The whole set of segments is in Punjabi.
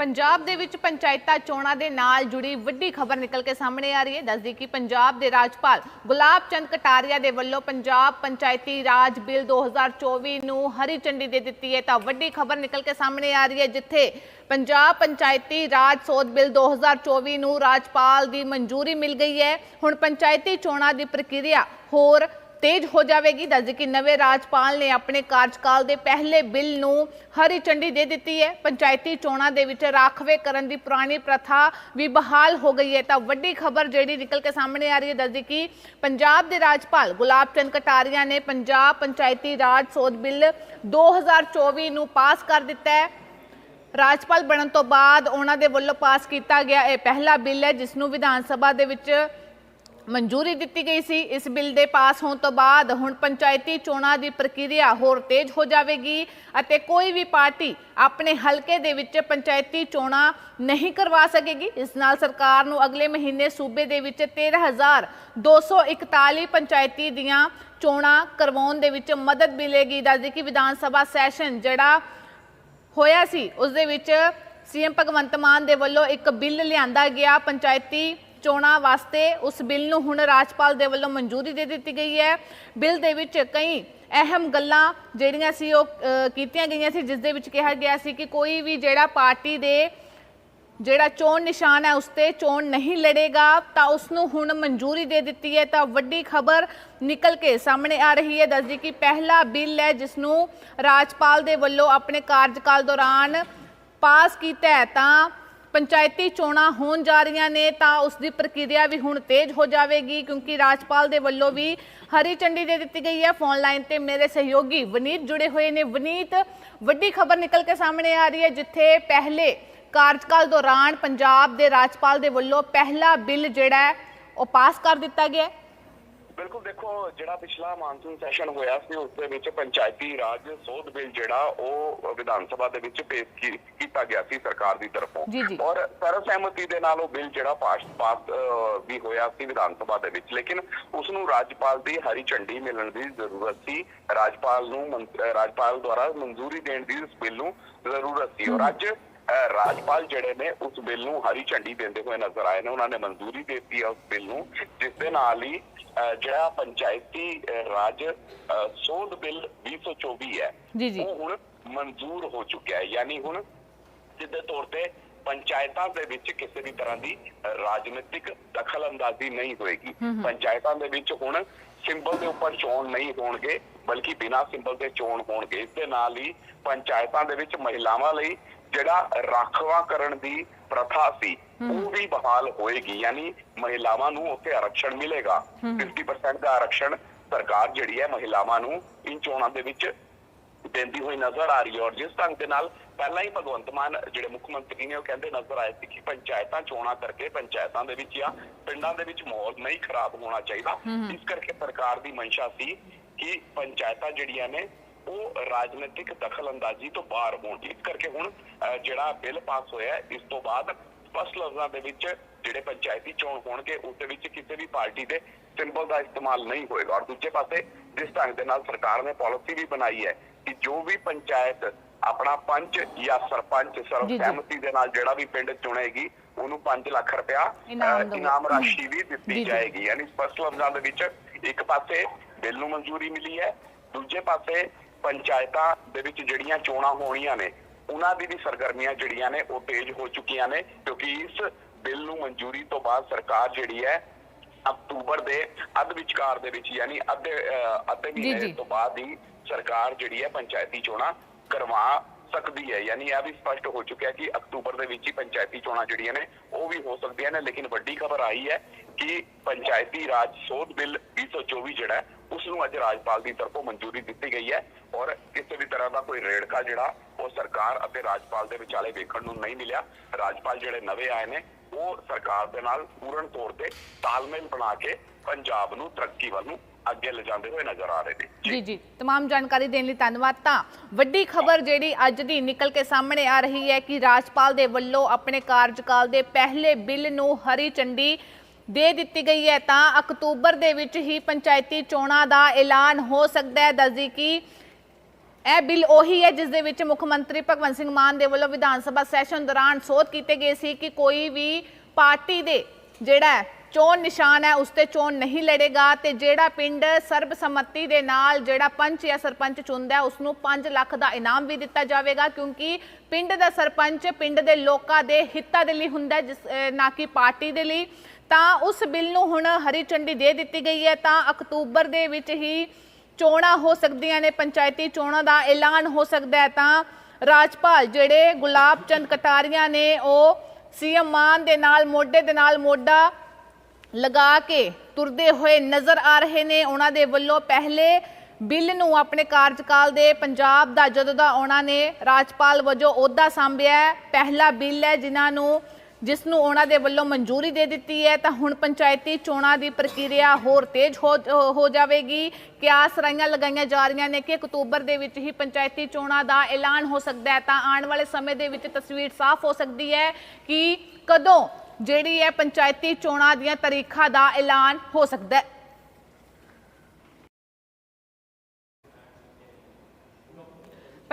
ਪੰਜਾਬ ਦੇ ਵਿੱਚ ਪੰਚਾਇਤਾਂ ਚੋਣਾਂ ਦੇ ਨਾਲ ਜੁੜੀ ਵੱਡੀ ਖਬਰ ਨਿਕਲ ਕੇ ਸਾਹਮਣੇ ਆ ਰਹੀ ਹੈ। ਦੱਸਦੀ ਕਿ ਪੰਜਾਬ ਦੇ ਰਾਜਪਾਲ ਗੁਲਾਬ ਚੰਦ ਕਟਾਰੀਆ ਦੇ ਵੱਲੋਂ ਪੰਜਾਬ ਪੰਚਾਇਤੀ ਰਾਜ ਬਿੱਲ 2024 ਨੂੰ ਹਰੀ ਝੰਡੀ ਦੇ ਦਿੱਤੀ ਹੈ। ਤਾਂ ਵੱਡੀ ਖਬਰ ਨਿਕਲ ਕੇ ਸਾਹਮਣੇ ਆ ਰਹੀ ਹੈ ਜਿੱਥੇ ਪੰਜਾਬ ਪੰਚਾਇਤੀ ਰਾਜ ਸੋਧ ਬਿੱਲ 2024 ਨੂੰ ਰਾਜਪਾਲ ਦੀ ਮਨਜ਼ੂਰੀ ਮਿਲ ਗਈ ਹੈ। ਹੁਣ ਪੰਚਾਇਤੀ ਚੋਣਾਂ ਦੀ ਪ੍ਰਕਿਰਿਆ ਹੋਰ ਤੇਜ਼ ਹੋ ਜਾਵੇਗੀ। ਦੱਸਦੇ ਕਿ ਨਵੇਂ ਰਾਜਪਾਲ ਨੇ ਆਪਣੇ ਕਾਰਜਕਾਲ ਦੇ ਪਹਿਲੇ ਬਿੱਲ ਨੂੰ ਹਰੀ ਝੰਡੀ ਦੇ ਦਿੱਤੀ ਹੈ। ਪੰਚਾਇਤੀ ਚੋਣਾਂ ਦੇ ਵਿੱਚ ਰਾਖਵੇ ਕਰਨ ਦੀ ਪੁਰਾਣੀ ਪ੍ਰਥਾ ਵੀ ਬਹਾਲ ਹੋ ਗਈ ਹੈ। ਤਾਂ ਵੱਡੀ ਖਬਰ ਜਿਹੜੀ ਨਿਕਲ ਕੇ ਸਾਹਮਣੇ ਆ ਰਹੀ ਹੈ ਦੱਸਦੀ ਕਿ ਪੰਜਾਬ ਦੇ ਰਾਜਪਾਲ ਗੁਲਾਬ ਚੰਦ ਕਟਾਰੀਆ ਨੇ ਪੰਜਾਬ ਪੰਚਾਇਤੀ ਰਾਜ ਸੋਧ ਬਿੱਲ 2024 ਨੂੰ ਪਾਸ ਕਰ ਦਿੱਤਾ ਹੈ। ਰਾਜਪਾਲ ਬਣਨ ਤੋਂ ਬਾਅਦ ਉਹਨਾਂ ਦੇ ਵੱਲੋਂ ਪਾਸ ਕੀਤਾ ਗਿਆ ਇਹ ਪਹਿਲਾ ਬਿੱਲ ਹੈ, ਜਿਸ ਨੂੰ ਵਿਧਾਨ ਸਭਾ ਦੇ ਵਿੱਚ ਮਨਜ਼ੂਰੀ ਦਿੱਤੀ ਗਈ ਸੀ। ਇਸ ਬਿੱਲ ਦੇ ਪਾਸ ਹੋਣ ਤੋਂ ਬਾਅਦ ਹੁਣ ਪੰਚਾਇਤੀ ਚੋਣਾਂ ਦੀ ਪ੍ਰਕਿਰਿਆ ਹੋਰ ਤੇਜ਼ ਹੋ ਜਾਵੇਗੀ ਅਤੇ ਕੋਈ ਵੀ ਪਾਰਟੀ ਆਪਣੇ ਹਲਕੇ ਦੇ ਵਿੱਚ ਪੰਚਾਇਤੀ ਚੋਣਾਂ ਨਹੀਂ ਕਰਵਾ ਸਕੇਗੀ। ਇਸ ਨਾਲ ਸਰਕਾਰ ਨੂੰ ਅਗਲੇ ਮਹੀਨੇ ਸੂਬੇ ਦੇ ਵਿੱਚ 13241 ਪੰਚਾਇਤੀ ਦੀਆਂ ਚੋਣਾਂ ਕਰਵਾਉਣ ਦੇ ਵਿੱਚ ਮਦਦ ਮਿਲੇਗੀ। ਦੱਸਦੇ ਕਿ ਵਿਧਾਨ ਸਭਾ ਸੈਸ਼ਨ ਜਿਹੜਾ ਹੋਇਆ ਸੀ, ਉਸ ਦੇ ਵਿੱਚ ਸੀਐਮ ਭਗਵੰਤ ਮਾਨ ਦੇ ਵੱਲੋਂ ਇੱਕ ਬਿੱਲ ਲਿਆਂਦਾ ਗਿਆ। ਪੰਚਾਇਤੀ ਚੋਣਾਂ ਵਾਸਤੇ ਉਸ ਬਿੱਲ ਨੂੰ ਹੁਣ ਰਾਜਪਾਲ ਦੇ ਵੱਲੋਂ ਮਨਜ਼ੂਰੀ ਦੇ ਦਿੱਤੀ ਗਈ ਹੈ। ਬਿੱਲ ਦੇ ਵਿੱਚ ਕਈ ਅਹਿਮ ਗੱਲਾਂ ਜਿਹੜੀਆਂ ਸੀ ਉਹ ਕੀਤੀਆਂ ਗਈਆਂ ਸੀ, ਜਿਸ ਦੇ ਵਿੱਚ ਕਿਹਾ ਗਿਆ ਸੀ ਕਿ ਕੋਈ ਵੀ ਜਿਹੜਾ ਪਾਰਟੀ ਦੇ ਜਿਹੜਾ ਚੋਣ ਨਿਸ਼ਾਨ ਹੈ, ਉਸ ਤੇ ਚੋਣ ਨਹੀਂ ਲੜੇਗਾ, ਤਾਂ ਉਸ ਨੂੰ ਹੁਣ ਮਨਜ਼ੂਰੀ ਦੇ ਦਿੱਤੀ ਹੈ। ਤਾਂ ਵੱਡੀ ਖਬਰ ਨਿਕਲ ਕੇ ਸਾਹਮਣੇ ਆ ਰਹੀ ਹੈ। ਦੱਸਦੀ ਕਿ ਪਹਿਲਾ ਬਿੱਲ ਹੈ, ਜਿਸ ਨੂੰ ਰਾਜਪਾਲ ਦੇ ਵੱਲੋਂ ਆਪਣੇ ਕਾਰਜਕਾਲ ਦੌਰਾਨ ਪਾਸ ਕੀਤਾ ਹੈ, ਤਾਂ ਪੰਚਾਇਤੀ ਚੋਣਾਂ ਹੋਣ ਜਾ ਰਹੀਆਂ ਨੇ ਤਾਂ ਉਸ ਦੀ ਪ੍ਰਕਿਰਿਆ ਵੀ ਹੁਣ ਤੇਜ਼ ਹੋ ਜਾਵੇਗੀ ਕਿਉਂਕਿ ਰਾਜਪਾਲ ਦੇ ਵੱਲੋਂ ਵੀ ਹਰੀ ਝੰਡੀ ਦੇ ਦਿੱਤੀ ਗਈ ਹੈ। ਫੋਨ ਲਾਈਨ ਤੇ ਮੇਰੇ ਸਹਿਯੋਗੀ ਵਨੀਤ ਜੁੜੇ ਹੋਏ ਨੇ। ਵਨੀਤ, ਵੱਡੀ ਖਬਰ ਨਿਕਲ ਕੇ ਸਾਹਮਣੇ ਆ ਰਹੀ ਹੈ ਜਿੱਥੇ ਪਹਿਲੇ ਕਾਰਜਕਾਲ ਦੌਰਾਨ ਪੰਜਾਬ ਦੇ ਰਾਜਪਾਲ ਦੇ ਵੱਲੋਂ ਪਹਿਲਾ ਬਿੱਲ ਜਿਹੜਾ ਉਹ ਪਾਸ ਕਰ ਦਿੱਤਾ ਗਿਆ ਹੈ। ਬਿਲਕੁਲ ਦੇਖੋ ਜਿਹੜਾ ਪਿਛਲਾ ਮਾਨਸੂਨ ਸੈਸ਼ਨ ਹੋਇਆ ਸੀ ਉਸ ਦੇ ਵਿੱਚ ਪੰਚਾਇਤੀ ਰਾਜ ਸੋਧ ਬਿੱਲ ਜਿਹੜਾ ਉਹ ਵਿਧਾਨ ਸਭਾ ਦੇ ਵਿੱਚ ਪੇਸ਼ ਕੀਤਾ ਗਿਆ ਸੀ ਸਰਕਾਰ ਦੀ ਤਰਫੋਂ। ਔਰ ਸਰਵਸਹਿਮਤੀ ਦੇ ਨਾਲ ਉਹ ਬਿੱਲ ਜਿਹੜਾ ਪਾਸ ਪਾਸ ਵੀ ਹੋਇਆ ਸੀ ਵਿਧਾਨ ਸਭਾ ਦੇ ਵਿੱਚ। ਲੇਕਿਨ ਉਸ ਨੂੰ ਰਾਜਪਾਲ ਦੀ ਹਰੀ ਝੰਡੀ ਮਿਲਣ ਦੀ ਜ਼ਰੂਰਤ ਸੀ। ਰਾਜਪਾਲ ਨੂੰ ਰਾਜਪਾਲ ਦੁਆਰਾ ਮਨਜ਼ੂਰੀ ਦੇਣ ਦੀ ਇਸ ਬਿੱਲ ਨੂੰ ਜ਼ਰੂਰਤ ਸੀ। ਔਰ ਅੱਜ ਰਾਜਪਾਲ ਜਿਹੜੇ ਨੇ ਉਸ ਬਿੱਲ ਨੂੰ ਹਰੀ ਝੰਡੀ ਦਿੰਦੇ ਹੋਏ ਨਜ਼ਰ ਆਏ ਨੇ। ਉਹਨਾਂ ਨੇ ਮਨਜ਼ੂਰੀ ਦੇ ਦਿੱਤੀ ਹੈ ਉਸ ਬਿੱਲ ਨੂੰ ਜਿਸ ਦੇ ਨਾਲ ਹੀ ਜਿਹੜਾ ਪੰਚਾਇਤੀ ਰਾਜ ਸੋਧ ਬਿੱਲ 2024 ਹੈ। ਉਹ ਹੁਣ ਮਨਜ਼ੂਰ ਹੋ ਚੁੱਕਿਆ ਹੈ। ਯਾਨੀ ਹੁਣ ਸਿੱਧੇ ਤੌਰ ਤੇ ਪੰਚਾਇਤਾਂ ਦੇ ਵਿੱਚ ਕਿਸੇ ਵੀ ਤਰ੍ਹਾਂ ਦੀ ਰਾਜਨੀਤਿਕ ਦਖਲਅੰਦਾਜ਼ੀ ਨਹੀਂ ਹੋਏਗੀ। ਪੰਚਾਇਤਾਂ ਦੇ ਵਿੱਚ ਹੁਣ ਸਿੰਬਲ ਦੇ ਉੱਪਰ ਚੋਣ ਨਹੀਂ ਹੋਣਗੇ ਬਲਕਿ ਬਿਨਾਂ ਸਿੰਬਲ ਦੇ ਚੋਣ ਹੋਣਗੇ। ਇਸ ਦੇ ਨਾਲ ਹੀ ਪੰਚਾਇਤਾਂ ਦੇ ਵਿੱਚ ਮਹਿਲਾਵਾਂ ਲਈ ਜਿਹੜਾ ਰਾਖਵਾ ਕਰਨ ਦੀ ਪ੍ਰਥਾ ਸੀ ਉਹ ਵੀ ਬਹਾਲ ਹੋਏਗੀ। ਯਾਨੀ ਮਹਿਲਾਵਾਂ ਨੂੰ ਉੱਥੇ ਆਰਕਸ਼ਣ ਮਿਲੇਗਾ। 50% ਦਾ ਆਰਕਸ਼ਣ ਸਰਕਾਰ ਜਿਹੜੀ ਹੈ ਮਹਿਲਾਵਾਂ ਨੂੰ ਇਨ ਚੋਣਾਂ ਦੇ ਵਿੱਚ ਦਿੰਦੀ ਹੋਈ ਨਜ਼ਰ ਆ ਰਹੀ ਹੈ। ਔਰ ਜਿਸ ਢੰਗ ਦੇ ਨਾਲ ਪਹਿਲਾਂ ਹੀ ਭਗਵੰਤ ਮਾਨ ਜਿਹੜੇ ਮੁੱਖ ਮੰਤਰੀ ਨੇ ਉਹ ਕਹਿੰਦੇ ਨਜ਼ਰ ਆਏ ਸੀ ਕਿ ਪੰਚਾਇਤਾਂ ਚੋਣਾਂ ਕਰਕੇ ਪੰਚਾਇਤਾਂ ਦੇ ਵਿੱਚ ਜਾਂ ਪਿੰਡਾਂ ਦੇ ਵਿੱਚ ਮਾਹੌਲ ਨਹੀਂ ਖਰਾਬ ਹੋਣਾ ਚਾਹੀਦਾ। ਇਸ ਕਰਕੇ ਸਰਕਾਰ ਦੀ ਮਨਸ਼ਾ ਸੀ ਕਿ ਪੰਚਾਇਤਾਂ ਜਿਹੜੀਆਂ ਨੇ ਉਹ ਰਾਜਨੀਤਿਕ ਦਖਲਅੰਦਾਜ਼ੀ ਤੋਂ ਬਾਹਰ ਹੋਣ। ਇਸ ਕਰਕੇ ਹੁਣ ਜਿਹੜਾ ਬਿੱਲ ਪਾਸ ਹੋਇਆ ਇਸ ਤੋਂ ਬਾਅਦ ਸਪਸ਼ਟ ਲਫ਼ਜ਼ਾਂ ਦੇ ਵਿੱਚ ਜਿਹੜੇ ਪੰਚਾਇਤੀ ਚੋਣ ਹੋਣਗੇ ਉਸ ਦੇ ਵਿੱਚ ਕਿਸੇ ਵੀ ਪਾਰਟੀ ਦੇ ਸਿੰਬਲ ਦਾ ਇਸਤੇਮਾਲ ਨਹੀਂ ਹੋਏਗਾ। ਔਰ ਦੂਜੇ ਪਾਸੇ ਜਿਸ ਢੰਗ ਦੇ ਨਾਲ ਸਰਕਾਰ ਨੇ ਪਾਲਿਸੀ ਵੀ ਬਣਾਈ ਹੈ ਕਿ ਜੋ ਵੀ ਪੰਚਾਇਤ ਆਪਣਾ ਪੰਚ ਜਾਂ ਸਰਪੰਚ ਸਰਵਸਹਿਮਤੀ ਦੇ ਨਾਲ ਜਿਹੜਾ ਵੀ ਪਿੰਡ ਚੁਣੇਗੀ ਉਹਨੂੰ 5 ਲੱਖ ਰੁਪਇਆ ਇਨਾਮ ਰਾਸ਼ੀ ਵੀ ਦਿੱਤੀ। ਜਾਏਗੀ। ਯਾਨੀ ਸਪਸ਼ਟ ਲਫ਼ਜ਼ਾਂ ਦੇ ਵਿੱਚ ਇੱਕ ਪਾਸੇ ਬਿੱਲ ਨੂੰ ਮਨਜ਼ੂਰੀ ਮਿਲੀ ਹੈ ਦੂਜੇ ਪਾਸੇ ਪੰਚਾਇਤਾਂ ਦੇ ਵਿੱਚ ਜਿਹੜੀਆਂ ਚੋਣਾਂ ਹੋਣੀਆਂ ਨੇ ਉਹਨਾਂ ਦੀ ਵੀ ਸਰਗਰਮੀਆਂ ਜਿਹੜੀਆਂ ਨੇ ਉਹ ਤੇਜ਼ ਹੋ ਚੁੱਕੀਆਂ ਨੇ ਕਿਉਂਕਿ ਇਸ ਬਿੱਲ ਨੂੰ ਮਨਜ਼ੂਰੀ ਤੋਂ ਬਾਅਦ ਸਰਕਾਰ ਜਿਹੜੀ ਹੈ ਅਕਤੂਬਰ ਦੇ ਅੱਧ ਵਿਚਕਾਰ ਦੇ ਵਿੱਚ ਯਾਨੀ ਅੱਧੇ ਅੱਧੇ ਮਹੀਨੇ। ਤੋਂ ਬਾਅਦ ਹੀ ਸਰਕਾਰ ਜਿਹੜੀ ਹੈ ਪੰਚਾਇਤੀ ਚੋਣਾਂ ਕਰਵਾ ਸਕਦੀ ਹੈ ਯਾਨੀ ਇਹ ਵੀ ਸਪਸ਼ਟ ਹੋ ਚੁੱਕਿਆ ਕਿ ਅਕਤੂਬਰ ਦੇ ਵਿੱਚ ਹੀ ਪੰਚਾਇਤੀ ਚੋਣਾਂ ਜਿਹੜੀਆਂ ਨੇ ਉਹ ਵੀ ਹੋ ਸਕਦੀਆਂ ਨੇ ਲੇਕਿਨ ਵੱਡੀ ਖਬਰ ਆਈ ਹੈ ਕਿ ਪੰਚਾਇਤੀ ਰਾਜ ਸੋਧ ਬਿੱਲ 2024 ਜਿਹੜਾ ਉਸ ਨੂੰ ਅੱਜ ਰਾਜਪਾਲ ਦੀ ਤਰਫੋਂ ਮਨਜ਼ੂਰੀ ਦਿੱਤੀ ਗਈ ਹੈ ਔਰ ਕਿਸੇ ਵੀ ਤਰ੍ਹਾਂ ਦਾ ਕੋਈ ਰੇੜਕਾ ਜਿਹੜਾ ਉਹ ਸਰਕਾਰ ਅਤੇ ਰਾਜਪਾਲ ਦੇ ਵਿਚਾਲੇ ਵੇਖਣ ਨੂੰ ਨਹੀਂ ਮਿਲਿਆ ਰਾਜਪਾਲ ਜਿਹੜੇ ਨਵੇਂ ਆਏ ਨੇ ਉਹ ਸਰਕਾਰ ਦੇ ਨਾਲ ਪੂਰਨ ਤੌਰ ਤੇ ਤਾਲਮੇਲ ਬਣਾ ਕੇ ਪੰਜਾਬ ਨੂੰ ਤਰੱਕੀ ਵੱਲ ਨੂੰ ਅੱਗੇ ਲਿਜਾਂਦੇ ਹੋਏ ਨਜ਼ਰ ਆ ਰਹੇ ਨੇ ਜੀ ਜੀ तमाम ਜਾਣਕਾਰੀ ਦੇਣ ਲਈ ਧੰਨਵਾਦ ਤਾਂ ਵੱਡੀ ਖਬਰ ਜਿਹੜੀ ਅੱਜ ਦੀ ਨਿਕਲ ਕੇ ਸਾਹਮਣੇ ਆ ਰਹੀ ਹੈ ਕਿ ਰਾਜਪਾਲ ਦੇ ਵੱਲੋਂ ਆਪਣੇ ਕਾਰਜਕਾਲ ਦੇ ਪਹਿਲੇ ਬਿੱਲ ਨੂੰ ਹਰੀ ਝੰਡੀ ਦੇ ਦਿੱਤੀ ਗਈ ਹੈ, ਤਾਂ ਅਕਤੂਬਰ ਦੇ ਵਿੱਚ ਹੀ ਪੰਚਾਇਤੀ ਚੋਣਾਂ ਦਾ ਐਲਾਨ ਹੋ ਸਕਦਾ ਹੈ। ਦੱਸਦੀ ਕਿ ਇਹ ਬਿੱਲ ਉਹੀ ਹੈ, ਜਿਸ ਦੇ ਵਿੱਚ ਮੁੱਖ ਮੰਤਰੀ ਭਗਵੰਤ ਸਿੰਘ ਮਾਨ ਦੇ ਵੱਲੋਂ ਵਿਧਾਨ ਸਭਾ ਸੈਸ਼ਨ ਦੌਰਾਨ ਸੋਧ ਕੀਤੇ ਗਏ ਸੀ ਕਿ ਕੋਈ ਵੀ ਪਾਰਟੀ ਦੇ ਜਿਹੜਾ ਚੋਣ ਨਿਸ਼ਾਨ ਹੈ, ਉਸ ਤੇ ਚੋਣ ਨਹੀਂ ਲੜੇਗਾ ਤੇ ਜਿਹੜਾ ਪਿੰਡ ਸਰਬਸੰਮਤੀ ਦੇ ਨਾਲ ਜਿਹੜਾ ਪੰਚ ਜਾਂ ਸਰਪੰਚ ਚੁਣਦਾ ਹੈ, ਉਸ ਨੂੰ 5 ਲੱਖ ਦਾ ਇਨਾਮ ਵੀ ਦਿੱਤਾ ਜਾਵੇਗਾ, ਕਿਉਂਕਿ ਪਿੰਡ ਦਾ ਸਰਪੰਚ ਪਿੰਡ ਦੇ ਲੋਕਾਂ ਦੇ ਹਿੱਤਾਂ ਦੇ ਲਈ ਹੁੰਦਾ ਜਿਸ ਨਾ ਕਿ ਪਾਰਟੀ ਦੇ ਲਈ। ਤਾਂ ਉਸ ਬਿੱਲ ਨੂੰ ਹੁਣ ਹਰੀ ਝੰਡੀ ਦੇ ਦਿੱਤੀ ਗਈ ਹੈ। ਤਾਂ ਅਕਤੂਬਰ ਦੇ ਵਿੱਚ ਹੀ ਚੋਣਾਂ ਹੋ ਸਕਦੀਆਂ ਨੇ, ਪੰਚਾਇਤੀ ਚੋਣਾਂ ਦਾ ਐਲਾਨ ਹੋ ਸਕਦਾ ਹੈ। ਤਾਂ ਰਾਜਪਾਲ ਜਿਹੜੇ ਗੁਲਾਬ ਚੰਦ ਕਟਾਰੀਆਂ ਨੇ, ਉਹ ਸੀਐਮ ਮਾਨ ਦੇ ਨਾਲ, ਮੋਢੇ ਦੇ ਨਾਲ ਮੋਢਾ ਲਗਾ ਕੇ ਤੁਰਦੇ ਹੋਏ ਨਜ਼ਰ ਆ ਰਹੇ ਨੇ। ਉਹਨਾਂ ਦੇ ਵੱਲੋਂ ਪਹਿਲੇ ਬਿੱਲ ਨੂੰ ਆਪਣੇ ਕਾਰਜਕਾਲ ਦੇ ਪੰਜਾਬ ਦਾ ਜਦੋਂ ਦਾ ਉਹਨਾਂ ਨੇ, ਰਾਜਪਾਲ ਵਜੋਂ ਅਹੁਦਾ ਸੰਭਿਆ ਪਹਿਲਾ ਬਿੱਲ ਹੈ ਜਿਨ੍ਹਾਂ ਨੂੰ ਜਿਸ ਨੂੰ ਉਹਨਾਂ ਦੇ ਵੱਲੋਂ ਮਨਜ਼ੂਰੀ ਦੇ ਦਿੱਤੀ ਹੈ, ਤਾਂ ਹੁਣ ਪੰਚਾਇਤੀ ਚੋਣਾਂ ਦੀ ਪ੍ਰਕਿਰਿਆ ਹੋਰ ਤੇਜ਼ ਹੋ ਹੋ ਜਾਵੇਗੀ। ਕਿਆ ਸਰਾਈਆਂ ਲਗਾਈਆਂ ਜਾ ਰਹੀਆਂ ਨੇ ਕਿ ਅਕਤੂਬਰ ਦੇ ਵਿੱਚ ਹੀ ਪੰਚਾਇਤੀ ਚੋਣਾਂ ਦਾ ਐਲਾਨ ਹੋ ਸਕਦਾ ਹੈ, ਤਾਂ ਆਉਣ ਵਾਲੇ ਸਮੇਂ ਦੇ ਵਿੱਚ ਤਸਵੀਰ ਸਾਫ਼ ਹੋ ਸਕਦੀ ਹੈ ਕਿ ਕਦੋਂ ਜਿਹੜੀ ਹੈ ਪੰਚਾਇਤੀ ਚੋਣਾਂ ਦੀਆਂ ਤਾਰੀਖਾਂ ਦਾ ਐਲਾਨ ਹੋ ਸਕਦਾ ਹੈ।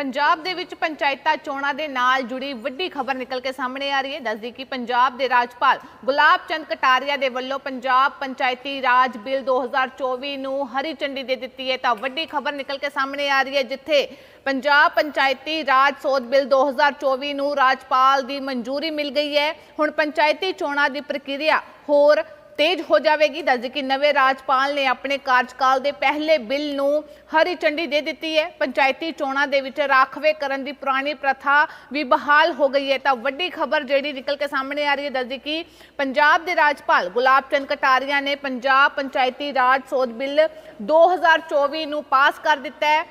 ਪੰਜਾਬ ਦੇ ਵਿੱਚ ਪੰਚਾਇਤਾਂ ਚੋਣਾਂ ਦੇ ਨਾਲ ਜੁੜੀ ਵੱਡੀ ਖਬਰ ਨਿਕਲ ਕੇ ਸਾਹਮਣੇ ਆ ਰਹੀ ਹੈ। ਦੱਸਦੀ ਕਿ ਪੰਜਾਬ ਦੇ ਰਾਜਪਾਲ ਗੁਲਾਬ ਚੰਦ ਕਟਾਰੀਆ ਦੇ ਵੱਲੋਂ ਪੰਜਾਬ ਪੰਚਾਇਤੀ ਰਾਜ ਬਿੱਲ 2024 ਨੂੰ ਹਰੀ ਝੰਡੀ ਦੇ ਦਿੱਤੀ ਹੈ ਤਾਂ ਵੱਡੀ ਖਬਰ ਨਿਕਲ ਕੇ ਸਾਹਮਣੇ ਆ ਰਹੀ ਹੈ, ਜਿੱਥੇ ਪੰਜਾਬ ਪੰਚਾਇਤੀ ਰਾਜ ਸੋਧ ਬਿੱਲ 2024 ਨੂੰ ਰਾਜਪਾਲ ਦੀ ਮਨਜ਼ੂਰੀ ਮਿਲ ਗਈ ਹੈ। ਹੁਣ ਪੰਚਾਇਤੀ ਚੋਣਾਂ ਦੀ ਪ੍ਰਕਿਰਿਆ ਹੋਰ ਤੇਜ਼ ਹੋ ਜਾਵੇਗੀ। ਦੱਸਦੇ ਕਿ ਨਵੇਂ ਰਾਜਪਾਲ ਨੇ ਆਪਣੇ ਕਾਰਜਕਾਲ ਦੇ ਪਹਿਲੇ ਬਿੱਲ ਨੂੰ ਹਰੀ ਝੰਡੀ ਦੇ ਦਿੱਤੀ ਹੈ। ਪੰਚਾਇਤੀ ਚੋਣਾਂ ਦੇ ਵਿੱਚ ਰਾਖਵੇ ਕਰਨ ਦੀ ਪੁਰਾਣੀ ਪ੍ਰਥਾ ਵੀ ਬਹਾਲ ਹੋ ਗਈ ਹੈ। ਤਾਂ ਵੱਡੀ ਖਬਰ ਜਿਹੜੀ ਨਿਕਲ ਕੇ ਸਾਹਮਣੇ ਆ ਰਹੀ ਹੈ, ਦੱਸਦੀ ਕਿ ਪੰਜਾਬ ਦੇ ਰਾਜਪਾਲ ਗੁਲਾਬ ਚੰਦ ਕਟਾਰੀਆ ਨੇ ਪੰਜਾਬ ਪੰਚਾਇਤੀ ਰਾਜ ਸੋਧ ਬਿੱਲ 2024 ਨੂੰ ਪਾਸ ਕਰ ਦਿੱਤਾ ਹੈ।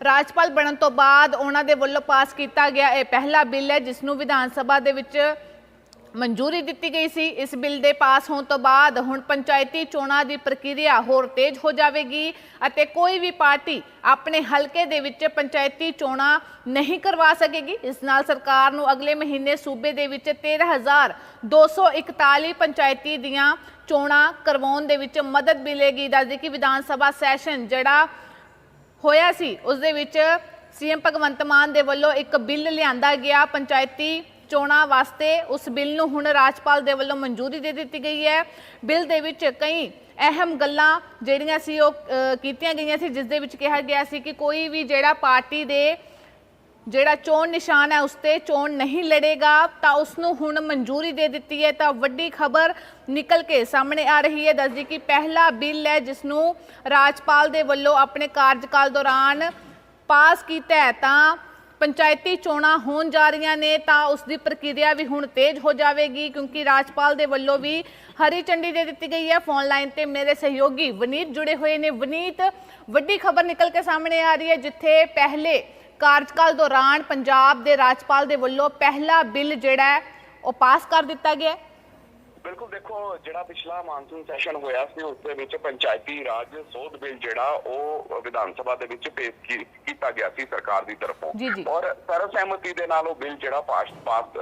ਰਾਜਪਾਲ ਬਣਨ ਤੋਂ ਬਾਅਦ ਉਹਨਾਂ ਦੇ ਵੱਲੋਂ ਪਾਸ ਕੀਤਾ ਗਿਆ ਇਹ ਪਹਿਲਾ ਬਿੱਲ ਹੈ, ਜਿਸ ਨੂੰ ਵਿਧਾਨ ਸਭਾ ਦੇ ਵਿੱਚ ਮਨਜ਼ੂਰੀ ਦਿੱਤੀ ਗਈ ਸੀ। ਇਸ ਬਿੱਲ ਦੇ ਪਾਸ ਹੋਣ ਤੋਂ ਬਾਅਦ ਹੁਣ ਪੰਚਾਇਤੀ ਚੋਣਾਂ ਦੀ ਪ੍ਰਕਿਰਿਆ ਹੋਰ ਤੇਜ਼ ਹੋ ਜਾਵੇਗੀ ਅਤੇ ਕੋਈ ਵੀ ਪਾਰਟੀ ਆਪਣੇ ਹਲਕੇ ਦੇ ਵਿੱਚ ਪੰਚਾਇਤੀ ਚੋਣਾਂ ਨਹੀਂ ਕਰਵਾ ਸਕੇਗੀ। ਇਸ ਨਾਲ ਸਰਕਾਰ ਨੂੰ ਅਗਲੇ ਮਹੀਨੇ ਸੂਬੇ ਦੇ ਵਿੱਚ 13241 ਪੰਚਾਇਤੀ ਦੀਆਂ ਚੋਣਾਂ ਕਰਵਾਉਣ ਦੇ ਵਿੱਚ ਮਦਦ ਮਿਲੇਗੀ। ਦੱਸਦੇ ਕਿ ਵਿਧਾਨ ਸਭਾ ਸੈਸ਼ਨ ਜਿਹੜਾ ਹੋਇਆ ਸੀ, ਉਸ ਦੇ ਵਿੱਚ ਸੀਐਮ ਭਗਵੰਤ ਮਾਨ ਦੇ ਵੱਲੋਂ ਇੱਕ ਬਿੱਲ ਲਿਆਂਦਾ ਗਿਆ। ਪੰਚਾਇਤੀ ਚੋਣਾਂ ਵਾਸਤੇ ਉਸ ਬਿੱਲ ਨੂੰ ਹੁਣ ਰਾਜਪਾਲ ਦੇ ਵੱਲੋਂ ਮਨਜ਼ੂਰੀ ਦੇ ਦਿੱਤੀ ਗਈ ਹੈ। ਬਿੱਲ ਦੇ ਵਿੱਚ ਕਈ ਅਹਿਮ ਗੱਲਾਂ ਜਿਹੜੀਆਂ ਸੀ ਉਹ ਕੀਤੀਆਂ ਗਈਆਂ ਸੀ, ਜਿਸ ਦੇ ਵਿੱਚ ਕਿਹਾ ਗਿਆ ਸੀ ਕਿ ਕੋਈ ਵੀ ਜਿਹੜਾ ਪਾਰਟੀ ਦੇ ਜਿਹੜਾ ਚੋਣ ਨਿਸ਼ਾਨ ਹੈ, ਉਸ ਤੇ ਚੋਣ ਨਹੀਂ ਲੜੇਗਾ, ਤਾਂ ਉਸ ਨੂੰ ਹੁਣ ਮਨਜ਼ੂਰੀ ਦੇ ਦਿੱਤੀ ਹੈ। ਤਾਂ ਵੱਡੀ ਖਬਰ ਨਿਕਲ ਕੇ ਸਾਹਮਣੇ ਆ ਰਹੀ ਹੈ। ਦੱਸਦੀ ਕਿ ਪਹਿਲਾ ਬਿੱਲ ਹੈ, ਜਿਸ ਨੂੰ ਰਾਜਪਾਲ ਦੇ ਵੱਲੋਂ ਆਪਣੇ ਕਾਰਜਕਾਲ ਦੌਰਾਨ ਪਾਸ ਕੀਤਾ ਹੈ, ਤਾਂ ਪੰਚਾਇਤੀ ਚੋਣਾਂ ਹੋਣ ਜਾ ਰਹੀਆਂ ਨੇ ਤਾਂ ਉਸ ਦੀ ਪ੍ਰਕਿਰਿਆ ਵੀ ਹੁਣ ਤੇਜ਼ ਹੋ ਜਾਵੇਗੀ, ਕਿਉਂਕਿ ਰਾਜਪਾਲ ਦੇ ਵੱਲੋਂ ਵੀ ਹਰੀ ਝੰਡੀ ਦੇ ਦਿੱਤੀ ਗਈ ਹੈ। ਫੋਨ ਲਾਈਨ ਤੇ ਮੇਰੇ ਸਹਿਯੋਗੀ ਵਨੀਤ ਜੁੜੇ ਹੋਏ ਨੇ। ਵਨੀਤ, ਵੱਡੀ ਖਬਰ ਨਿਕਲ ਕੇ ਸਾਹਮਣੇ ਆ ਰਹੀ ਹੈ, ਜਿੱਥੇ ਪਹਿਲੇ ਕਾਰਜਕਾਲ ਦੌਰਾਨ ਪੰਜਾਬ ਦੇ ਰਾਜਪਾਲ ਦੇ ਵੱਲੋਂ ਪਹਿਲਾ ਬਿੱਲ ਜਿਹੜਾ ਉਹ ਪਾਸ ਕਰ ਦਿੱਤਾ ਗਿਆ ਹੈ। ਬਿਲਕੁਲ ਦੇਖੋ ਜਿਹੜਾ ਪਿਛਲਾ ਮਾਨਸੂਨ ਸੈਸ਼ਨ ਹੋਇਆ ਸੀ ਉਸ ਦੇ ਵਿੱਚ ਪੰਚਾਇਤੀ ਰਾਜ ਸੋਧ ਬਿੱਲ ਜਿਹੜਾ ਉਹ ਵਿਧਾਨ ਸਭਾ ਦੇ ਵਿੱਚ ਪੇਸ਼ ਕੀਤਾ ਗਿਆ ਸੀ ਸਰਕਾਰ ਦੀ ਤਰਫੋਂ। ਔਰ ਸਰਵਸਹਿਮਤੀ ਦੇ ਨਾਲ ਉਹ ਬਿੱਲ ਜਿਹੜਾ ਪਾਸ ਪਾਸ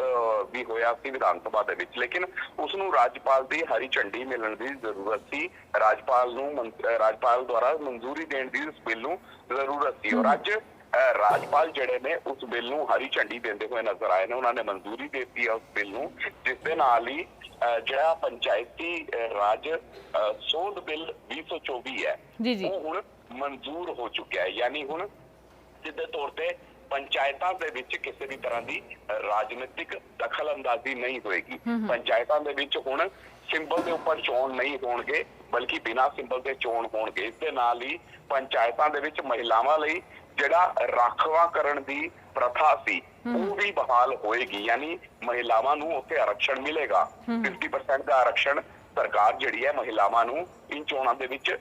ਵੀ ਹੋਇਆ ਸੀ ਵਿਧਾਨ ਸਭਾ ਦੇ ਵਿੱਚ। ਲੇਕਿਨ ਉਸ ਨੂੰ ਰਾਜਪਾਲ ਦੀ ਹਰੀ ਝੰਡੀ ਮਿਲਣ ਦੀ ਜ਼ਰੂਰਤ ਸੀ। ਰਾਜਪਾਲ ਨੂੰ ਰਾਜਪਾਲ ਦੁਆਰਾ ਮਨਜ਼ੂਰੀ ਦੇਣ ਦੀ ਇਸ ਬਿੱਲ ਨੂੰ ਜ਼ਰੂਰਤ ਸੀ। ਔਰ ਅੱਜ ਰਾਜਪਾਲ ਜਿਹੜੇ ਨੇ ਉਸ ਬਿੱਲ ਨੂੰ ਹਰੀ ਝੰਡੀ ਦਿੰਦੇ ਹੋਏ ਨਜ਼ਰ ਆਏ ਨੇ। ਉਹਨਾਂ ਨੇ ਮਨਜ਼ੂਰੀ ਦੇ ਦਿੱਤੀ ਹੈ ਉਸ ਬਿੱਲ ਨੂੰ ਜਿਸ ਦੇ ਨਾਲ ਹੀ ਜਿਹੜਾ ਪੰਚਾਇਤੀ ਰਾਜ ਸੋਧ ਬਿੱਲ 2024 ਹੈ ਜੀ, ਜੀ। ਉਹ ਹੁਣ ਮਨਜ਼ੂਰ ਹੋ ਚੁੱਕਿਆ ਹੈ। ਯਾਨੀ ਹੁਣ ਸਿੱਧੇ ਤੌਰ ਤੇ ਪੰਚਾਇਤਾਂ ਦੇ ਵਿੱਚ ਕਿਸੇ ਵੀ ਤਰ੍ਹਾਂ ਦੀ ਰਾਜਨੀਤਿਕ ਦਖਲਅੰਦਾਜ਼ੀ ਨਹੀਂ ਹੋਏਗੀ। ਪੰਚਾਇਤਾਂ ਦੇ ਵਿੱਚ ਹੁਣ ਸਿੰਬਲ ਦੇ ਉੱਪਰ ਚੋਣ ਨਹੀਂ ਹੋਣਗੇ ਬਲਕਿ ਬਿਨਾਂ ਸਿੰਬਲ ਦੇ ਚੋਣ ਹੋਣਗੇ। ਇਸ ਦੇ ਨਾਲ ਹੀ ਪੰਚਾਇਤਾਂ ਦੇ ਵਿੱਚ ਮਹਿਲਾਵਾਂ ਲਈ ਜਿਹੜਾ ਰਾਖਵਾ ਕਰਨ ਦੀ ਪ੍ਰਥਾ ਸੀ ਉਹ ਵੀ ਬਹਾਲ ਹੋਏਗੀ। ਯਾਨੀ ਮਹਿਲਾਵਾਂ ਨੂੰ ਉੱਥੇ ਆਰਕਸ਼ਣ ਮਿਲੇਗਾ। 50% ਦਾ ਆਰਕਸ਼ਣ ਸਰਕਾਰ ਜਿਹੜੀ ਹੈ ਮਹਿਲਾਵਾਂ ਨੂੰ ਇਨ ਚੋਣਾਂ ਦੇ ਵਿੱਚ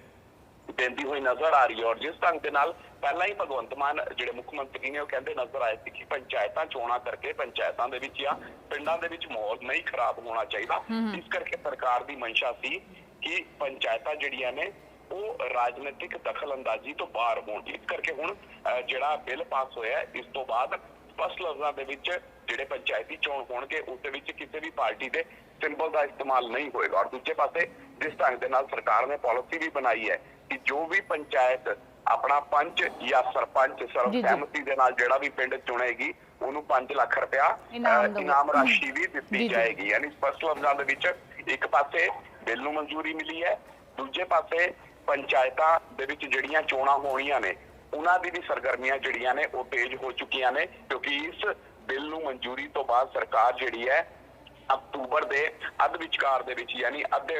ਦਿੰਦੀ ਹੋਈ ਨਜ਼ਰ ਆ ਰਹੀ ਹੈ। ਔਰ ਜਿਸ ਢੰਗ ਦੇ ਨਾਲ ਪਹਿਲਾਂ ਹੀ ਭਗਵੰਤ ਮਾਨ ਜਿਹੜੇ ਮੁੱਖ ਮੰਤਰੀ ਨੇ ਉਹ ਕਹਿੰਦੇ ਨਜ਼ਰ ਆਏ ਸੀ ਕਿ ਪੰਚਾਇਤਾਂ ਚੋਣਾਂ ਕਰਕੇ ਪੰਚਾਇਤਾਂ ਦੇ ਵਿੱਚ ਜਾਂ ਪਿੰਡਾਂ ਦੇ ਵਿੱਚ ਮਾਹੌਲ ਨਹੀਂ ਖਰਾਬ ਹੋਣਾ ਚਾਹੀਦਾ। ਇਸ ਕਰਕੇ ਸਰਕਾਰ ਦੀ ਮਨਸ਼ਾ ਸੀ ਕਿ ਪੰਚਾਇਤਾਂ ਜਿਹੜੀਆਂ ਨੇ ਉਹ ਰਾਜਨੀਤਿਕ ਦਖਲਅੰਦਾਜ਼ੀ ਤੋਂ ਬਾਹਰ ਹੋਣ ਇਸ ਕਰਕੇ ਹੁਣ ਜਿਹੜਾ ਬਿੱਲ ਪਾਸ ਹੋਇਆ ਇਸ ਤੋਂ ਬਾਅਦ ਸਪਸ਼ਟ ਲਫ਼ਜ਼ਾਂ ਦੇ ਵਿੱਚ ਜਿਹੜੇ ਪੰਚਾਇਤੀ ਚੋਣ ਹੋਣਗੇ ਉਸ ਦੇ ਵਿੱਚ ਕਿਸੇ ਵੀ ਪਾਰਟੀ ਦੇ ਸਿੰਬਲ ਦਾ ਇਸਤੇਮਾਲ ਨਹੀਂ ਹੋਏਗਾ ਔਰ ਦੂਜੇ ਪਾਸੇ ਜਿਸ ਢੰਗ ਦੇ ਨਾਲ ਸਰਕਾਰ ਨੇ ਪਾਲਿਸੀ ਵੀ ਬਣਾਈ ਹੈ ਕਿ ਜੋ ਵੀ ਪੰਚਾਇਤ ਆਪਣਾ ਪੰਚ ਜਾਂ ਸਰਪੰਚ ਸਰਵ ਜੀ। ਸਹਿਮਤੀ ਦੇ ਨਾਲ ਜਿਹੜਾ ਵੀ ਪਿੰਡ ਚੁਣੇਗੀ ਉਹਨੂੰ 5 ਲੱਖ ਰੁਪਇਆ ਇਨਾਮ ਰਾਸ਼ੀ ਵੀ ਦਿੱਤੀ। ਜਾਏਗੀ ਯਾਨੀ ਸਪਸ਼ਟ ਲਫ਼ਜ਼ਾਂ ਦੇ ਵਿੱਚ ਇੱਕ ਪਾਸੇ ਬਿੱਲ ਨੂੰ ਮਨਜ਼ੂਰੀ ਮਿਲੀ ਹੈ ਦੂਜੇ ਪਾਸੇ ਪੰਚਾਇਤਾਂ ਦੇ ਵਿੱਚ ਜਿਹੜੀਆਂ ਚੋਣਾਂ ਹੋਣੀਆਂ ਨੇ ਉਹਨਾਂ ਦੀ ਵੀ ਸਰਗਰਮੀਆਂ ਜਿਹੜੀਆਂ ਨੇ ਉਹ ਤੇਜ਼ ਹੋ ਚੁੱਕੀਆਂ ਨੇ ਕਿਉਂਕਿ ਇਸ ਬਿੱਲ ਨੂੰ ਮਨਜ਼ੂਰੀ ਤੋਂ ਬਾਅਦ ਸਰਕਾਰ ਜਿਹੜੀ ਹੈ ਅਕਤੂਬਰ ਦੇ ਅੱਧ ਵਿਚਕਾਰ ਦੇ ਵਿੱਚ ਯਾਨੀ ਅੱਧੇ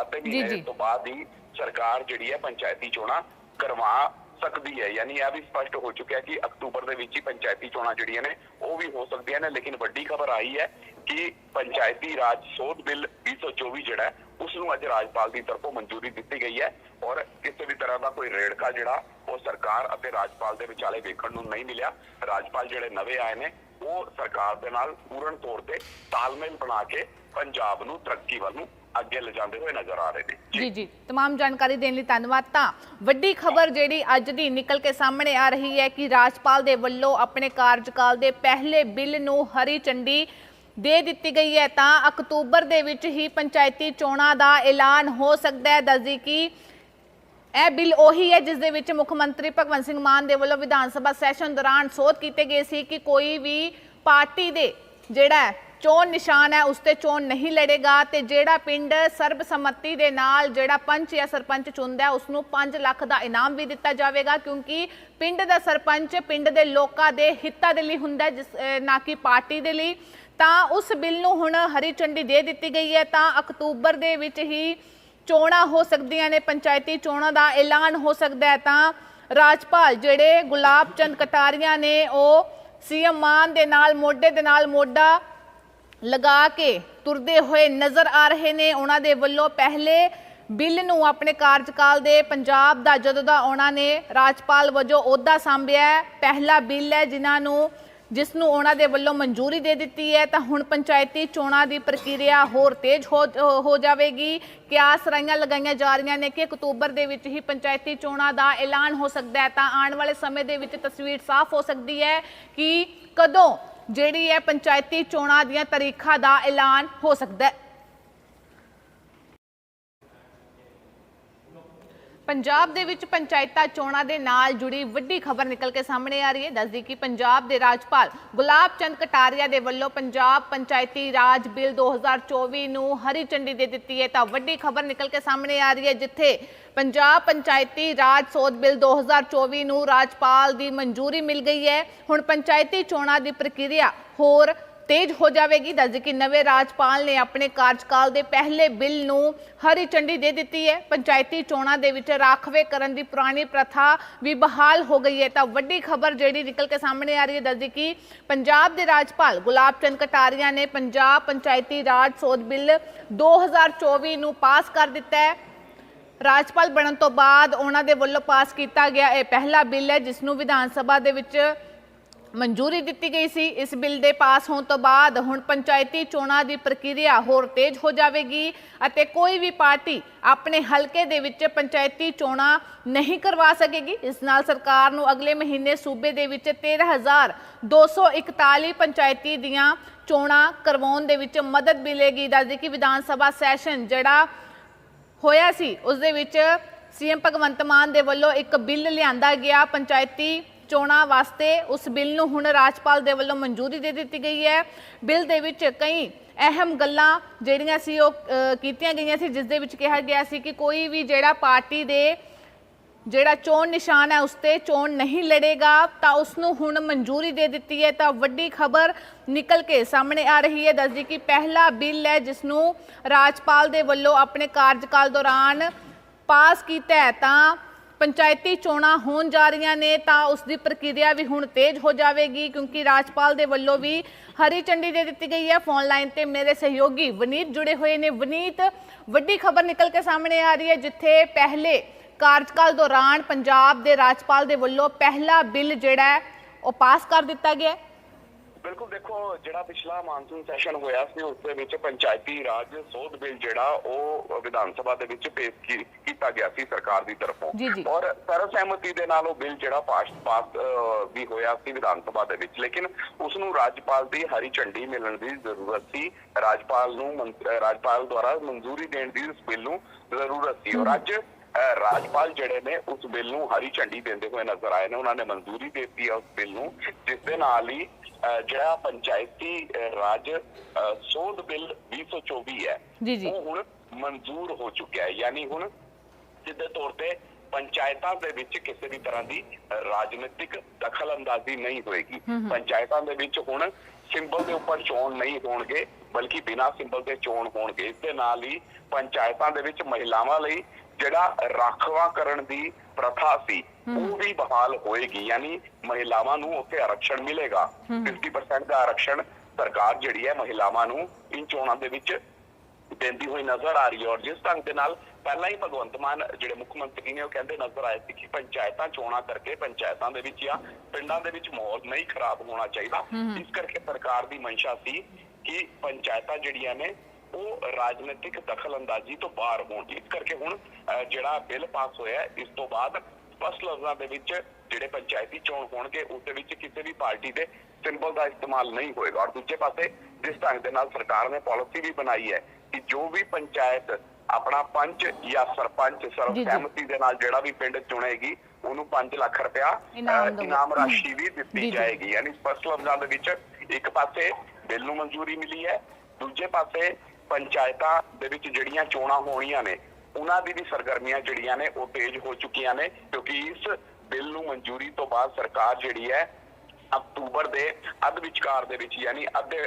ਅੱਧੇ ਮਹੀਨੇ। ਤੋਂ ਬਾਅਦ ਹੀ ਸਰਕਾਰ ਜਿਹੜੀ ਹੈ ਪੰਚਾਇਤੀ ਚੋਣਾਂ ਕਰਵਾ ਸਕਦੀ ਹੈ ਯਾਨੀ ਇਹ ਵੀ ਸਪਸ਼ਟ ਹੋ ਚੁੱਕਿਆ ਕਿ ਅਕਤੂਬਰ ਦੇ ਵਿੱਚ ਹੀ ਪੰਚਾਇਤੀ ਚੋਣਾਂ ਜਿਹੜੀਆਂ ਨੇ ਉਹ ਵੀ ਹੋ ਸਕਦੀਆਂ ਨੇ ਲੇਕਿਨ ਵੱਡੀ ਖਬਰ ਆਈ ਹੈ ਕਿ ਪੰਚਾਇਤੀ ਰਾਜ ਸੋਧ ਬਿੱਲ 2024 ਜਿਹੜਾ ਉਸ ਨੂੰ ਅੱਜ ਰਾਜਪਾਲ ਦੀ ਤਰਫੋਂ ਮਨਜ਼ੂਰੀ ਦਿੱਤੀ ਗਈ ਹੈ ਔਰ ਕਿਸੇ ਵੀ ਤਰ੍ਹਾਂ ਦਾ ਕੋਈ ਰੇੜਕਾ ਜਿਹੜਾ ਉਹ ਸਰਕਾਰ ਅਤੇ ਰਾਜਪਾਲ ਦੇ ਵਿਚਾਲੇ ਵੇਖਣ ਨੂੰ ਨਹੀਂ ਮਿਲਿਆ ਰਾਜਪਾਲ ਜਿਹੜੇ ਨਵੇਂ ਆਏ ਨੇ ਉਹ ਸਰਕਾਰ ਦੇ ਨਾਲ ਪੂਰਨ ਤੌਰ ਤੇ ਤਾਲਮੇਲ ਬਣਾ ਕੇ ਪੰਜਾਬ ਨੂੰ ਤਰੱਕੀ ਵੱਲ ਨੂੰ ਅੱਗੇ ਲਿਜਾਂਦੇ ਹੋਏ ਨਜ਼ਰ ਆ ਰਹੇ ਨੇ ਜੀ ਜੀ तमाम ਜਾਣਕਾਰੀ ਦੇਣ ਲਈ ਧੰਨਵਾਦ ਤਾਂ ਵੱਡੀ ਖਬਰ ਜਿਹੜੀ ਅੱਜ ਦੀ ਨਿਕਲ ਕੇ ਸਾਹਮਣੇ ਆ ਰਹੀ ਹੈ ਕਿ ਰਾਜਪਾਲ ਦੇ ਵੱਲੋਂ ਆਪਣੇ ਕਾਰਜਕਾਲ ਦੇ ਪਹਿਲੇ ਬਿੱਲ ਨੂੰ ਹਰੀ ਝੰਡੀ ਦੇ ਦਿੱਤੀ ਗਈ ਹੈ ਤਾਂ ਅਕਤੂਬਰ ਦੇ ਵਿੱਚ ਹੀ ਪੰਚਾਇਤੀ ਚੋਣਾਂ ਦਾ ਐਲਾਨ ਹੋ ਸਕਦਾ ਹੈ। ਦੱਸਦੀ ਕਿ ਇਹ ਬਿੱਲ ਉਹੀ ਹੈ ਜਿਸ ਦੇ ਵਿੱਚ ਮੁੱਖ ਮੰਤਰੀ ਭਗਵੰਤ ਸਿੰਘ ਮਾਨ ਦੇ ਵੱਲੋਂ ਵਿਧਾਨ ਸਭਾ ਸੈਸ਼ਨ ਦੌਰਾਨ ਸੋਧ ਕੀਤੇ ਗਏ ਸੀ ਕਿ ਕੋਈ ਵੀ ਪਾਰਟੀ ਦੇ ਜਿਹੜਾ ਚੋਣ ਨਿਸ਼ਾਨ ਹੈ ਉਸ ਤੇ ਚੋਣ ਨਹੀਂ ਲੜੇਗਾ ਤੇ ਜਿਹੜਾ ਪਿੰਡ ਸਰਬਸੰਮਤੀ ਦੇ ਨਾਲ ਜਿਹੜਾ ਪੰਚ ਜਾਂ ਸਰਪੰਚ ਚੁਣਦਾ ਹੈ, ਉਸ ਨੂੰ 5 ਲੱਖ ਦਾ ਇਨਾਮ ਵੀ ਦਿੱਤਾ ਜਾਵੇਗਾ ਕਿਉਂਕਿ ਪਿੰਡ ਦਾ ਸਰਪੰਚ ਪਿੰਡ ਦੇ ਲੋਕਾਂ ਦੇ ਹਿੱਤਾਂ ਦੇ ਲਈ ਹੁੰਦਾ ਜਿਸ ਨਾ ਕਿ ਪਾਰਟੀ ਦੇ ਲਈ। ਤਾਂ ਉਸ ਬਿੱਲ ਨੂੰ ਹੁਣ ਹਰੀ ਝੰਡੀ ਦੇ ਦਿੱਤੀ ਗਈ ਹੈ। ਤਾਂ ਅਕਤੂਬਰ ਦੇ ਵਿੱਚ ਹੀ ਚੋਣਾਂ ਹੋ ਸਕਦੀਆਂ ਨੇ, ਪੰਚਾਇਤੀ ਚੋਣਾਂ ਦਾ ਐਲਾਨ ਹੋ ਸਕਦਾ ਹੈ। ਤਾਂ ਰਾਜਪਾਲ ਜਿਹੜੇ ਗੁਲਾਬ ਚੰਦ ਕਟਾਰੀਆ ਨੇ, ਉਹ ਸੀਐਮ ਮਾਨ ਦੇ ਨਾਲ, ਮੋਢੇ ਦੇ ਨਾਲ ਮੋਢਾ ਲਗਾ ਕੇ ਤੁਰਦੇ ਹੋਏ ਨਜ਼ਰ ਆ ਰਹੇ ਨੇ। ਉਹਨਾਂ ਦੇ ਵੱਲੋਂ ਪਹਿਲੇ ਬਿੱਲ ਨੂੰ ਆਪਣੇ ਕਾਰਜਕਾਲ ਦੇ ਪੰਜਾਬ ਦਾ ਜਦੋਂ ਦਾ ਉਹਨਾਂ ਨੇ, ਰਾਜਪਾਲ ਵਜੋਂ ਅਹੁਦਾ ਸੰਭਿਆ ਪਹਿਲਾ ਬਿੱਲ ਹੈ ਜਿਨ੍ਹਾਂ ਨੂੰ ਜਿਸ ਨੂੰ ਉਹਨਾਂ ਦੇ ਵੱਲੋਂ ਮਨਜ਼ੂਰੀ ਦੇ ਦਿੱਤੀ ਹੈ, ਤਾਂ ਹੁਣ ਪੰਚਾਇਤੀ ਚੋਣਾਂ ਦੀ ਪ੍ਰਕਿਰਿਆ ਹੋਰ ਤੇਜ਼ ਹੋ ਹੋ ਜਾਵੇਗੀ। ਕਿਆ ਸਰਾਈਆਂ ਲਗਾਈਆਂ ਜਾ ਰਹੀਆਂ ਨੇ ਕਿ ਅਕਤੂਬਰ ਦੇ ਵਿੱਚ ਹੀ ਪੰਚਾਇਤੀ ਚੋਣਾਂ ਦਾ ਐਲਾਨ ਹੋ ਸਕਦਾ ਹੈ, ਤਾਂ ਆਉਣ ਵਾਲੇ ਸਮੇਂ ਦੇ ਵਿੱਚ ਤਸਵੀਰ ਸਾਫ਼ ਹੋ ਸਕਦੀ ਹੈ ਕਿ ਕਦੋਂ ਜਿਹੜੀ ਹੈ ਪੰਚਾਇਤੀ ਚੋਣਾਂ ਦੀਆਂ ਤਾਰੀਖਾਂ ਦਾ ਐਲਾਨ ਹੋ ਸਕਦਾ ਹੈ। ਪੰਜਾਬ ਦੇ ਵਿੱਚ ਪੰਚਾਇਤਾਂ ਚੋਣਾਂ ਦੇ ਨਾਲ ਜੁੜੀ ਵੱਡੀ ਖਬਰ ਨਿਕਲ ਕੇ ਸਾਹਮਣੇ ਆ ਰਹੀ ਹੈ। ਦੱਸਦੀ ਕਿ ਪੰਜਾਬ ਦੇ ਰਾਜਪਾਲ ਗੁਲਾਬ ਚੰਦ ਕਟਾਰੀਆ ਦੇ ਵੱਲੋਂ ਪੰਜਾਬ ਪੰਚਾਇਤੀ ਰਾਜ ਬਿੱਲ 2024 ਨੂੰ ਹਰੀ ਝੰਡੀ ਦੇ ਦਿੱਤੀ ਹੈ। ਤਾਂ ਵੱਡੀ ਖਬਰ ਨਿਕਲ ਕੇ ਸਾਹਮਣੇ ਆ ਰਹੀ ਹੈ ਜਿੱਥੇ ਪੰਜਾਬ ਪੰਚਾਇਤੀ ਰਾਜ ਸੋਧ ਬਿੱਲ 2024 ਨੂੰ ਰਾਜਪਾਲ ਦੀ ਮਨਜ਼ੂਰੀ ਮਿਲ ਗਈ ਹੈ। ਹੁਣ ਪੰਚਾਇਤੀ ਚੋਣਾਂ ਦੀ ਪ੍ਰਕਿਰਿਆ ਹੋਰ ਤੇਜ਼ ਹੋ ਜਾਵੇਗੀ। ਦੱਸਦੇ ਕਿ ਨਵੇਂ ਰਾਜਪਾਲ ਨੇ ਆਪਣੇ ਕਾਰਜਕਾਲ ਦੇ ਪਹਿਲੇ ਬਿੱਲ ਨੂੰ ਹਰੀ ਝੰਡੀ ਦੇ ਦਿੱਤੀ ਹੈ। ਪੰਚਾਇਤੀ ਚੋਣਾਂ ਦੇ ਵਿੱਚ ਰਾਖਵੇ ਕਰਨ ਦੀ ਪੁਰਾਣੀ ਪ੍ਰਥਾ ਵੀ ਬਹਾਲ ਹੋ ਗਈ ਹੈ। ਤਾਂ ਵੱਡੀ ਖਬਰ ਜਿਹੜੀ ਨਿਕਲ ਕੇ ਸਾਹਮਣੇ ਆ ਰਹੀ ਹੈ ਦੱਸਦੀ ਕਿ ਪੰਜਾਬ ਦੇ ਰਾਜਪਾਲ ਗੁਲਾਬ ਚੰਦ ਕਟਾਰੀਆ ਨੇ ਪੰਜਾਬ ਪੰਚਾਇਤੀ ਰਾਜ ਸੋਧ ਬਿੱਲ 2024 ਨੂੰ ਪਾਸ ਕਰ ਦਿੱਤਾ ਹੈ। ਰਾਜਪਾਲ ਬਣਨ ਤੋਂ ਬਾਅਦ ਉਹਨਾਂ ਦੇ ਵੱਲੋਂ ਪਾਸ ਕੀਤਾ ਗਿਆ ਇਹ ਪਹਿਲਾ ਬਿੱਲ ਹੈ, ਜਿਸ ਨੂੰ ਵਿਧਾਨ ਸਭਾ ਦੇ ਵਿੱਚ ਮਨਜ਼ੂਰੀ ਦਿੱਤੀ ਗਈ ਸੀ। ਇਸ ਬਿੱਲ ਦੇ ਪਾਸ ਹੋਣ ਤੋਂ ਬਾਅਦ ਹੁਣ ਪੰਚਾਇਤੀ ਚੋਣਾਂ ਦੀ ਪ੍ਰਕਿਰਿਆ ਹੋਰ ਤੇਜ਼ ਹੋ ਜਾਵੇਗੀ ਅਤੇ ਕੋਈ ਵੀ ਪਾਰਟੀ ਆਪਣੇ ਹਲਕੇ ਦੇ ਵਿੱਚ ਪੰਚਾਇਤੀ ਚੋਣਾਂ ਨਹੀਂ ਕਰਵਾ ਸਕੇਗੀ। ਇਸ ਨਾਲ ਸਰਕਾਰ ਨੂੰ ਅਗਲੇ ਮਹੀਨੇ ਸੂਬੇ ਦੇ ਵਿੱਚ 13241 ਪੰਚਾਇਤੀ ਦੀਆਂ ਚੋਣਾਂ ਕਰਵਾਉਣ ਦੇ ਵਿੱਚ ਮਦਦ ਮਿਲੇਗੀ। ਦੱਸਦੇ ਕਿ ਵਿਧਾਨ ਸਭਾ ਸੈਸ਼ਨ ਜਿਹੜਾ ਹੋਇਆ ਸੀ, ਉਸ ਦੇ ਵਿੱਚ ਸੀਐਮ ਭਗਵੰਤ ਮਾਨ ਦੇ ਵੱਲੋਂ ਇੱਕ ਬਿੱਲ ਲਿਆਂਦਾ ਗਿਆ। ਪੰਚਾਇਤੀ ਚੋਣਾਂ ਵਾਸਤੇ ਉਸ ਬਿੱਲ ਨੂੰ ਹੁਣ ਰਾਜਪਾਲ ਦੇ ਵੱਲੋਂ ਮਨਜ਼ੂਰੀ ਦੇ ਦਿੱਤੀ ਗਈ ਹੈ। ਬਿੱਲ ਦੇ ਵਿੱਚ ਕਈ ਅਹਿਮ ਗੱਲਾਂ ਜਿਹੜੀਆਂ ਸੀ ਉਹ ਕੀਤੀਆਂ ਗਈਆਂ ਸੀ, ਜਿਸ ਦੇ ਵਿੱਚ ਕਿਹਾ ਗਿਆ ਸੀ ਕਿ ਕੋਈ ਵੀ ਜਿਹੜਾ ਪਾਰਟੀ ਦੇ ਜਿਹੜਾ ਚੋਣ ਨਿਸ਼ਾਨ ਹੈ, ਉਸ ਤੇ ਚੋਣ ਨਹੀਂ ਲੜੇਗਾ, ਤਾਂ ਉਸ ਨੂੰ ਹੁਣ ਮਨਜ਼ੂਰੀ ਦੇ ਦਿੱਤੀ ਹੈ। ਤਾਂ ਵੱਡੀ ਖਬਰ ਨਿਕਲ ਕੇ ਸਾਹਮਣੇ ਆ ਰਹੀ ਹੈ। ਦੱਸਦੀ ਕਿ ਪਹਿਲਾ ਬਿੱਲ ਹੈ, ਜਿਸ ਨੂੰ ਰਾਜਪਾਲ ਦੇ ਵੱਲੋਂ ਆਪਣੇ ਕਾਰਜਕਾਲ ਦੌਰਾਨ ਪਾਸ ਕੀਤਾ ਹੈ, ਤਾਂ ਪੰਚਾਇਤੀ ਚੋਣਾਂ ਹੋਣ ਜਾ ਰਹੀਆਂ ਨੇ ਤਾਂ ਉਸ ਦੀ ਪ੍ਰਕਿਰਿਆ ਵੀ ਹੁਣ ਤੇਜ਼ ਹੋ ਜਾਵੇਗੀ, ਕਿਉਂਕਿ ਰਾਜਪਾਲ ਦੇ ਵੱਲੋਂ ਵੀ ਹਰੀ ਝੰਡੀ ਦੇ ਦਿੱਤੀ ਗਈ ਹੈ। ਫੋਨ ਲਾਈਨ ਤੇ ਮੇਰੇ ਸਹਿਯੋਗੀ ਵਨੀਤ ਜੁੜੇ ਹੋਏ ਨੇ। ਵਨੀਤ, ਵੱਡੀ ਖਬਰ ਨਿਕਲ ਕੇ ਸਾਹਮਣੇ ਆ ਰਹੀ ਹੈ, ਜਿੱਥੇ ਪਹਿਲੇ ਕਾਰਜਕਾਲ ਦੌਰਾਨ ਪੰਜਾਬ ਦੇ ਰਾਜਪਾਲ ਦੇ ਵੱਲੋਂ ਪਹਿਲਾ ਬਿੱਲ ਜਿਹੜਾ ਹੈ, ਉਹ ਪਾਸ ਕਰ ਦਿੱਤਾ ਗਿਆ ਹੈ। ਬਿਲਕੁਲ ਦੇਖੋ ਜਿਹੜਾ ਪਿਛਲਾ ਮਾਨਸੂਨ ਸੈਸ਼ਨ ਹੋਇਆ ਸੀ ਉਸ ਦੇ ਵਿੱਚ ਪੰਚਾਇਤੀ ਰਾਜ ਸੋਧ ਬਿੱਲ ਜਿਹੜਾ ਉਹ ਵਿਧਾਨ ਸਭਾ ਦੇ ਵਿੱਚ ਪੇਸ਼ ਕੀਤਾ ਗਿਆ ਸੀ ਸਰਕਾਰ ਦੀ ਤਰਫੋਂ। ਔਰ ਸਰਵ ਸਹਿਮਤੀ ਦੇ ਨਾਲ ਉਹ ਬਿੱਲ ਜਿਹੜਾ ਪਾਸ ਪਾਸ ਵੀ ਹੋਇਆ ਸੀ ਵਿਧਾਨ ਸਭਾ ਦੇ ਵਿੱਚ। ਲੇਕਿਨ ਉਸ ਨੂੰ ਰਾਜਪਾਲ ਦੀ ਹਰੀ ਝੰਡੀ ਮਿਲਣ ਦੀ ਜ਼ਰੂਰਤ ਸੀ। ਰਾਜਪਾਲ ਨੂੰ ਰਾਜਪਾਲ ਦੁਆਰਾ ਮਨਜ਼ੂਰੀ ਦੇਣ ਦੀ ਇਸ ਬਿੱਲ ਨੂੰ ਜ਼ਰੂਰਤ ਸੀ। ਔਰ ਅੱਜ ਰਾਜਪਾਲ ਜਿਹੜੇ ਨੇ ਉਸ ਬਿੱਲ ਨੂੰ ਹਰੀ ਝੰਡੀ ਦਿੰਦੇ ਹੋਏ ਨਜ਼ਰ ਆਏ ਨੇ। ਉਹਨਾਂ ਨੇ ਮਨਜ਼ੂਰੀ ਦੇ ਦਿੱਤੀ ਹੈ ਉਸ ਬਿੱਲ ਨੂੰ ਜਿਸ ਦੇ ਨਾਲ ਹੀ ਜਿਹੜਾ ਪੰਚਾਇਤੀ ਰਾਜ ਸੋਧ ਬਿੱਲ 2024 ਹੈ ਜੀ, ਜੀ। ਉਹ ਹੁਣ ਮਨਜ਼ੂਰ ਹੋ ਚੁੱਕਿਆ ਹੈ। ਯਾਨੀ ਹੁਣ ਸਿੱਧੇ ਤੌਰ ਤੇ ਪੰਚਾਇਤਾਂ ਦੇ ਵਿੱਚ ਕਿਸੇ ਵੀ ਤਰ੍ਹਾਂ ਦੀ ਰਾਜਨੀਤਿਕ ਦਖਲਅੰਦਾਜ਼ੀ ਨਹੀਂ ਹੋਏਗੀ। ਪੰਚਾਇਤਾਂ ਦੇ ਵਿੱਚ ਹੁਣ ਸਿੰਬਲ ਦੇ ਉੱਪਰ ਚੋਣ ਨਹੀਂ ਹੋਣਗੇ ਬਲਕਿ ਬਿਨਾਂ ਸਿੰਬਲ ਦੇ ਚੋਣ ਹੋਣਗੇ। ਇਸ ਦੇ ਨਾਲ ਹੀ ਪੰਚਾਇਤਾਂ ਦੇ ਵਿੱਚ ਮਹਿਲਾਵਾਂ ਲਈ ਜਿਹੜਾ ਰਾਖਵਾਂਕਰਨ ਦੀ ਪ੍ਰਥਾ ਸੀ ਉਹ ਵੀ ਬਹਾਲ ਹੋਏਗੀ ਯਾਨੀ ਮਹਿਲਾਵਾਂ ਨੂੰ ਉੱਥੇ ਆਰਕਸ਼ਣ ਮਿਲੇਗਾ। 50% ਦਾ ਆਰਕਸ਼ਣ ਸਰਕਾਰ ਜਿਹੜੀ ਹੈ ਮਹਿਲਾਵਾਂ ਨੂੰ ਇਨ ਚੋਣਾਂ ਦੇ ਵਿੱਚ ਦਿੰਦੀ ਹੋਈ ਨਜ਼ਰ ਆ ਰਹੀ ਹੈ। ਔਰ ਜਿਸ ਢੰਗ ਦੇ ਨਾਲ ਪਹਿਲਾਂ ਹੀ ਭਗਵੰਤ ਮਾਨ ਜਿਹੜੇ ਮੁੱਖ ਮੰਤਰੀ ਨੇ ਉਹ ਕਹਿੰਦੇ ਨਜ਼ਰ ਆਏ ਸੀ ਕਿ ਪੰਚਾਇਤਾਂ ਚੋਣਾਂ ਕਰਕੇ ਪੰਚਾਇਤਾਂ ਦੇ ਵਿੱਚ ਜਾਂ ਪਿੰਡਾਂ ਦੇ ਵਿੱਚ ਮਾਹੌਲ ਨਹੀਂ ਖਰਾਬ ਹੋਣਾ ਚਾਹੀਦਾ। ਇਸ ਕਰਕੇ ਸਰਕਾਰ ਦੀ ਮਨਸ਼ਾ ਸੀ ਕਿ ਪੰਚਾਇਤਾਂ ਜਿਹੜੀਆਂ ਨੇ ਉਹ ਰਾਜਨੀਤਿਕ ਦਖਲਅੰਦਾਜ਼ੀ ਤੋਂ ਬਾਹਰ ਹੋਣ। ਇਸ ਕਰਕੇ ਹੁਣ ਜਿਹੜਾ ਬਿੱਲ ਪਾਸ ਹੋਇਆ ਇਸ ਤੋਂ ਬਾਅਦ ਸਪਸ਼ਟ ਲਫ਼ਜ਼ਾਂ ਦੇ ਵਿੱਚ ਜਿਹੜੇ ਪੰਚਾਇਤੀ ਚੋਣ ਹੋਣਗੇ ਉਸ ਦੇ ਵਿੱਚ ਕਿਸੇ ਵੀ ਪਾਰਟੀ ਦੇ ਸਿੰਬਲ ਦਾ ਇਸਤੇਮਾਲ ਨਹੀਂ ਹੋਏਗਾ। ਔਰ ਦੂਜੇ ਪਾਸੇ ਜਿਸ ਢੰਗ ਦੇ ਨਾਲ ਸਰਕਾਰ ਨੇ ਪਾਲਿਸੀ ਵੀ ਬਣਾਈ ਹੈ ਕਿ ਜੋ ਵੀ ਪੰਚਾਇਤ ਆਪਣਾ ਪੰਚ ਜਾਂ ਸਰਪੰਚ ਸਰਵਸਹਿਮਤੀ ਦੇ ਨਾਲ ਜਿਹੜਾ ਵੀ ਪਿੰਡ ਚੁਣੇਗੀ ਉਹਨੂੰ 5 ਲੱਖ ਰੁਪਇਆ ਇਨਾਮ ਰਾਸ਼ੀ ਵੀ ਦਿੱਤੀ। ਜਾਏਗੀ। ਯਾਨੀ ਸਪਸ਼ਟ ਲਫ਼ਜ਼ਾਂ ਦੇ ਵਿੱਚ ਇੱਕ ਪਾਸੇ ਬਿੱਲ ਨੂੰ ਮਨਜ਼ੂਰੀ ਮਿਲੀ ਹੈ ਦੂਜੇ ਪਾਸੇ ਪੰਚਾਇਤਾਂ ਦੇ ਵਿੱਚ ਜਿਹੜੀਆਂ ਚੋਣਾਂ ਹੋਣੀਆਂ ਨੇ ਉਹਨਾਂ ਦੀ ਵੀ ਸਰਗਰਮੀਆਂ ਜਿਹੜੀਆਂ ਨੇ ਉਹ ਤੇਜ਼ ਹੋ ਚੁੱਕੀਆਂ ਨੇ ਕਿਉਂਕਿ ਇਸ ਬਿੱਲ ਨੂੰ ਮਨਜ਼ੂਰੀ ਤੋਂ ਬਾਅਦ ਸਰਕਾਰ ਜਿਹੜੀ ਹੈ ਅਕਤੂਬਰ ਦੇ ਅੱਧ ਵਿਚਕਾਰ ਦੇ ਵਿੱਚ ਯਾਨੀ ਅੱਧੇ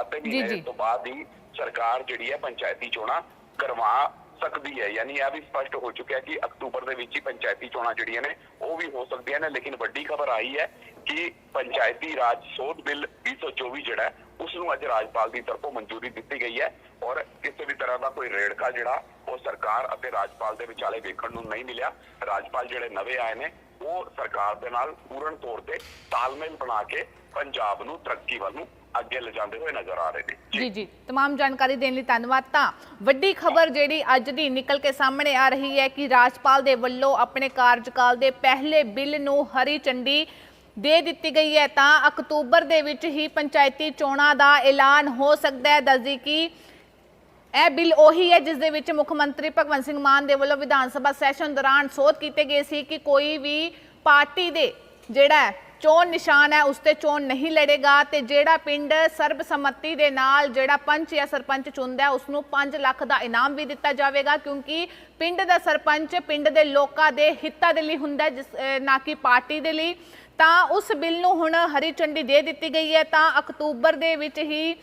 ਅੱਧੇ ਮਹੀਨੇ। ਤੋਂ ਬਾਅਦ ਹੀ ਸਰਕਾਰ ਜਿਹੜੀ ਹੈ ਪੰਚਾਇਤੀ ਚੋਣਾਂ ਕਰਵਾ ਸਕਦੀ ਹੈ ਯਾਨੀ ਇਹ ਵੀ ਸਪਸ਼ਟ ਹੋ ਚੁੱਕਿਆ ਕਿ ਅਕਤੂਬਰ ਦੇ ਵਿੱਚ ਹੀ ਪੰਚਾਇਤੀ ਚੋਣਾਂ ਜਿਹੜੀਆਂ ਨੇ ਉਹ ਵੀ ਹੋ ਸਕਦੀਆਂ ਨੇ ਲੇਕਿਨ ਵੱਡੀ ਖਬਰ ਆਈ ਹੈ ਕਿ ਪੰਚਾਇਤੀ ਰਾਜ ਸੋਧ ਬਿੱਲ 2024 ਜਿਹੜਾ ਉਸ ਨੂੰ ਅੱਜ ਰਾਜਪਾਲ ਦੀ ਤਰਫੋਂ ਮਨਜ਼ੂਰੀ ਦਿੱਤੀ ਗਈ ਹੈ ਔਰ ਕਿਸੇ ਵੀ ਤਰ੍ਹਾਂ ਦਾ ਕੋਈ ਰੇੜਕਾ ਜਿਹੜਾ ਉਹ ਸਰਕਾਰ ਅਤੇ ਰਾਜਪਾਲ ਦੇ ਵਿਚਾਲੇ ਵੇਖਣ ਨੂੰ ਨਹੀਂ ਮਿਲਿਆ ਰਾਜਪਾਲ ਜਿਹੜੇ ਨਵੇਂ ਆਏ ਨੇ ਉਹ ਸਰਕਾਰ ਦੇ ਨਾਲ ਪੂਰਨ ਤੌਰ ਤੇ ਤਾਲਮੇਲ ਬਣਾ ਕੇ ਪੰਜਾਬ ਨੂੰ ਤਰੱਕੀ ਵੱਲ ਨੂੰ ਅੱਗੇ ਲਿਜਾਂਦੇ ਹੋਏ ਨਜ਼ਰ ਆ ਰਹੇ ਨੇ ਜੀ ਜੀ तमाम ਜਾਣਕਾਰੀ ਦੇਣ ਲਈ ਧੰਨਵਾਦ ਤਾਂ ਵੱਡੀ ਖਬਰ ਜਿਹੜੀ ਅੱਜ ਦੀ ਨਿਕਲ ਕੇ ਸਾਹਮਣੇ ਆ ਰਹੀ ਹੈ ਕਿ ਰਾਜਪਾਲ ਦੇ ਵੱਲੋਂ ਆਪਣੇ ਕਾਰਜਕਾਲ ਦੇ ਪਹਿਲੇ ਬਿੱਲ ਨੂੰ ਹਰੀ ਝੰਡੀ ਦੇ ਦਿੱਤੀ ਗਈ ਹੈ ਤਾਂ ਅਕਤੂਬਰ ਦੇ ਵਿੱਚ ਹੀ ਪੰਚਾਇਤੀ ਚੋਣਾਂ ਦਾ ਐਲਾਨ ਹੋ ਸਕਦਾ ਹੈ। ਦੱਸਦੀ ਕਿ ਇਹ ਬਿੱਲ ਉਹੀ ਹੈ ਜਿਸ ਦੇ ਵਿੱਚ ਮੁੱਖ ਮੰਤਰੀ ਭਗਵੰਤ ਸਿੰਘ ਮਾਨ ਦੇ ਵੱਲੋਂ ਵਿਧਾਨ ਸਭਾ ਸੈਸ਼ਨ ਦੌਰਾਨ ਸੋਧ ਕੀਤੇ ਗਏ ਸੀ ਕਿ ਕੋਈ ਵੀ ਪਾਰਟੀ ਦੇ ਜਿਹੜਾ ਚੋਣ ਨਿਸ਼ਾਨ ਹੈ ਉਸ ਤੇ ਚੋਣ ਨਹੀਂ ਲੜੇਗਾ ਤੇ ਜਿਹੜਾ ਪਿੰਡ ਸਰਬਸੰਮਤੀ ਦੇ ਨਾਲ ਜਿਹੜਾ ਪੰਚ ਜਾਂ ਸਰਪੰਚ ਚੁਣਦਾ ਹੈ, ਉਸ ਨੂੰ 5 ਲੱਖ ਦਾ ਇਨਾਮ ਵੀ ਦਿੱਤਾ ਜਾਵੇਗਾ ਕਿਉਂਕਿ ਪਿੰਡ ਦਾ ਸਰਪੰਚ ਪਿੰਡ ਦੇ ਲੋਕਾਂ ਦੇ ਹਿੱਤਾਂ ਦੇ ਲਈ ਹੁੰਦਾ ਜਿਸ ਨਾ ਕਿ ਪਾਰਟੀ ਦੇ ਲਈ। ਤਾਂ ਉਸ ਬਿੱਲ ਨੂੰ ਹੁਣ ਹਰੀ ਝੰਡੀ ਦੇ ਦਿੱਤੀ ਗਈ ਹੈ। ਤਾਂ ਅਕਤੂਬਰ ਦੇ ਵਿੱਚ ਹੀ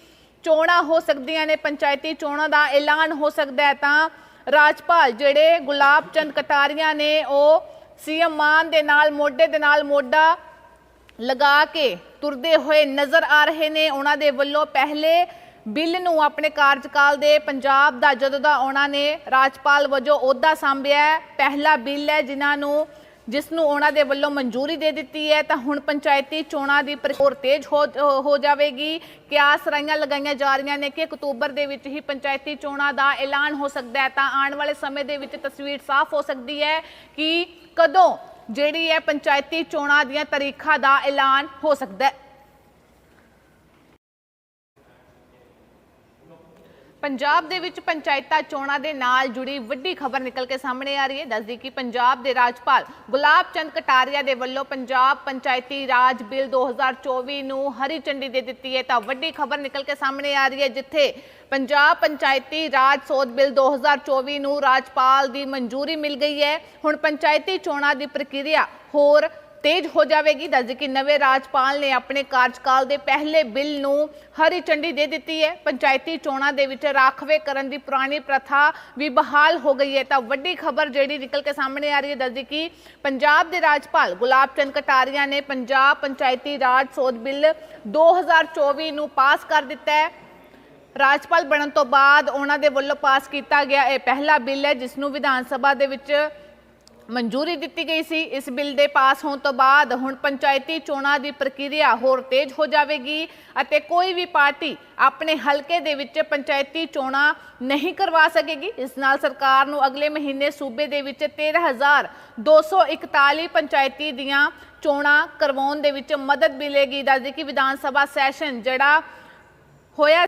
ਚੋਣਾਂ ਹੋ ਸਕਦੀਆਂ ਨੇ, ਪੰਚਾਇਤੀ ਚੋਣਾਂ ਦਾ ਐਲਾਨ ਹੋ ਸਕਦਾ ਹੈ। ਤਾਂ ਰਾਜਪਾਲ ਜਿਹੜੇ ਗੁਲਾਬ ਚੰਦ ਕਟਾਰੀਆ ਨੇ, ਉਹ ਸੀਐਮ ਮਾਨ ਦੇ ਨਾਲ, ਮੋਢੇ ਦੇ ਨਾਲ ਮੋਢਾ ਲਗਾ ਕੇ ਤੁਰਦੇ ਹੋਏ ਨਜ਼ਰ ਆ ਰਹੇ ਨੇ। ਉਹਨਾਂ ਦੇ ਵੱਲੋਂ ਪਹਿਲੇ ਬਿੱਲ ਨੂੰ ਆਪਣੇ ਕਾਰਜਕਾਲ ਦੇ ਪੰਜਾਬ ਦਾ ਜਦੋਂ ਦਾ ਉਹਨਾਂ ਨੇ, ਰਾਜਪਾਲ ਵਜੋਂ ਅਹੁਦਾ ਸੰਭਿਆ ਪਹਿਲਾ ਬਿੱਲ ਹੈ ਜਿਨ੍ਹਾਂ ਨੂੰ ਜਿਸ ਨੂੰ ਉਹਨਾਂ ਦੇ ਵੱਲੋਂ ਮਨਜ਼ੂਰੀ ਦੇ ਦਿੱਤੀ ਹੈ, ਤਾਂ ਹੁਣ ਪੰਚਾਇਤੀ ਚੋਣਾਂ ਦੀ ਪ੍ਰਕਿਰਿਆ ਤੇਜ਼ ਹੋ ਹੋ ਜਾਵੇਗੀ। ਕਿਆ ਸਰਾਈਆਂ ਲਗਾਈਆਂ ਜਾ ਰਹੀਆਂ ਨੇ ਕਿ ਅਕਤੂਬਰ ਦੇ ਵਿੱਚ ਹੀ ਪੰਚਾਇਤੀ ਚੋਣਾਂ ਦਾ ਐਲਾਨ ਹੋ ਸਕਦਾ ਹੈ, ਤਾਂ ਆਉਣ ਵਾਲੇ ਸਮੇਂ ਦੇ ਵਿੱਚ ਤਸਵੀਰ ਸਾਫ਼ ਹੋ ਸਕਦੀ ਹੈ ਕਿ ਕਦੋਂ ਜਿਹੜੀ ਹੈ ਪੰਚਾਇਤੀ ਚੋਣਾਂ ਦੀਆਂ ਤਾਰੀਖਾਂ ਦਾ ਐਲਾਨ ਹੋ ਸਕਦਾ ਹੈ। ਪੰਜਾਬ ਦੇ ਵਿੱਚ ਪੰਚਾਇਤਾਂ ਚੋਣਾਂ ਦੇ ਨਾਲ ਜੁੜੀ ਵੱਡੀ ਖਬਰ ਨਿਕਲ ਕੇ ਸਾਹਮਣੇ ਆ ਰਹੀ ਹੈ। ਦੱਸਦੀ ਕਿ ਪੰਜਾਬ ਦੇ ਰਾਜਪਾਲ ਗੁਲਾਬ ਚੰਦ ਕਟਾਰੀਆ ਦੇ ਵੱਲੋਂ ਪੰਜਾਬ ਪੰਚਾਇਤੀ ਰਾਜ ਬਿੱਲ 2024 ਨੂੰ ਹਰੀ ਝੰਡੀ ਦੇ ਦਿੱਤੀ ਹੈ। ਤਾਂ ਵੱਡੀ ਖਬਰ ਨਿਕਲ ਕੇ ਸਾਹਮਣੇ ਆ ਰਹੀ ਹੈ ਜਿੱਥੇ ਪੰਜਾਬ ਪੰਚਾਇਤੀ ਰਾਜ ਸੋਧ ਬਿੱਲ 2024 ਨੂੰ ਰਾਜਪਾਲ ਦੀ ਮਨਜ਼ੂਰੀ ਮਿਲ ਗਈ ਹੈ। ਹੁਣ ਪੰਚਾਇਤੀ ਚੋਣਾਂ ਦੀ ਪ੍ਰਕਿਰਿਆ ਹੋਰ ਤੇਜ਼ ਹੋ ਜਾਵੇਗੀ। ਦੱਸਦੇ ਕਿ ਨਵੇਂ ਰਾਜਪਾਲ ਨੇ ਆਪਣੇ ਕਾਰਜਕਾਲ ਦੇ ਪਹਿਲੇ ਬਿੱਲ ਨੂੰ ਹਰੀ ਝੰਡੀ ਦੇ ਦਿੱਤੀ ਹੈ। ਪੰਚਾਇਤੀ ਚੋਣਾਂ ਦੇ ਵਿੱਚ ਰਾਖਵੇ ਕਰਨ ਦੀ ਪੁਰਾਣੀ ਪ੍ਰਥਾ ਵੀ ਬਹਾਲ ਹੋ ਗਈ ਹੈ। ਤਾਂ ਵੱਡੀ ਖਬਰ ਜਿਹੜੀ ਨਿਕਲ ਕੇ ਸਾਹਮਣੇ ਆ ਰਹੀ ਹੈ ਦੱਸਦੀ ਕਿ ਪੰਜਾਬ ਦੇ ਰਾਜਪਾਲ ਗੁਲਾਬ ਚੰਦ ਕਟਾਰੀਆ ਨੇ ਪੰਜਾਬ ਪੰਚਾਇਤੀ ਰਾਜ ਸੋਧ ਬਿੱਲ 2024 ਨੂੰ ਪਾਸ ਕਰ ਦਿੱਤਾ ਹੈ। ਰਾਜਪਾਲ ਬਣਨ ਤੋਂ ਬਾਅਦ ਉਹਨਾਂ ਦੇ ਵੱਲੋਂ ਪਾਸ ਕੀਤਾ ਗਿਆ ਇਹ ਪਹਿਲਾ ਬਿੱਲ ਹੈ, ਜਿਸ ਨੂੰ ਵਿਧਾਨ ਸਭਾ ਦੇ ਵਿੱਚ ਮਨਜ਼ੂਰੀ ਦਿੱਤੀ ਗਈ ਸੀ। ਇਸ ਬਿੱਲ ਦੇ ਪਾਸ ਹੋਣ ਤੋਂ ਬਾਅਦ ਹੁਣ ਪੰਚਾਇਤੀ ਚੋਣਾਂ ਦੀ ਪ੍ਰਕਿਰਿਆ ਹੋਰ ਤੇਜ਼ ਹੋ ਜਾਵੇਗੀ ਅਤੇ ਕੋਈ ਵੀ ਪਾਰਟੀ ਆਪਣੇ ਹਲਕੇ ਦੇ ਵਿੱਚ ਪੰਚਾਇਤੀ ਚੋਣਾਂ ਨਹੀਂ ਕਰਵਾ ਸਕੇਗੀ। ਇਸ ਨਾਲ ਸਰਕਾਰ ਨੂੰ ਅਗਲੇ ਮਹੀਨੇ ਸੂਬੇ ਦੇ ਵਿੱਚ 13241 ਪੰਚਾਇਤੀ ਦੀਆਂ ਚੋਣਾਂ ਕਰਵਾਉਣ ਦੇ ਵਿੱਚ ਮਦਦ ਮਿਲੇਗੀ। ਦੱਸਦੇ ਕਿ ਵਿਧਾਨ ਸਭਾ ਸੈਸ਼ਨ ਜਿਹੜਾ ਹੋਇਆ